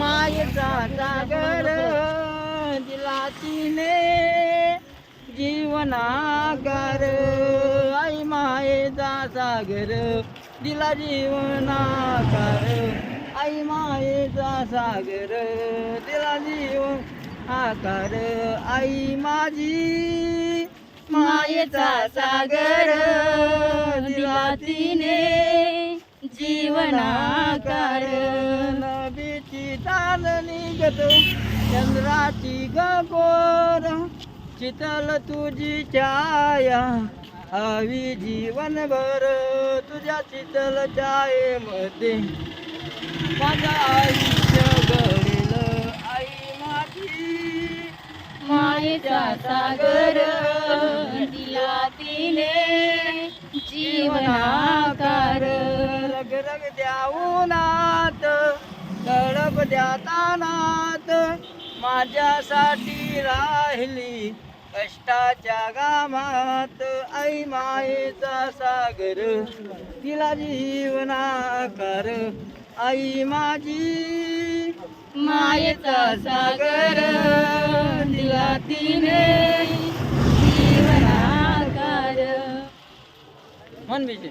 मायेचा सागर दिला तिने जीवनाकार आई मायेचा सागर दिला जीवनाकार आई मायेचा सागर दिला जीवन आकार आई माझी मायेचा सागर दिला तिने जीवनाकार चालणी गत चंद्राची गगोर. चितल तुझी छाया हवी जीवनभर. तुझ्या चितल छायेमध्ये माझं आयुष्य घडेल. आई माझी मायेचा सागर. दिला तिने जीवनाकार. रग रग द्या उन्हात तडप द्या तानात माझ्यासाठी राहिली कष्टाच्या गामात आई मायेचा सागर. तिला जीवनाकार आई माझी मायेचा सागर. तिला तिने जीवनाकार. मन विजय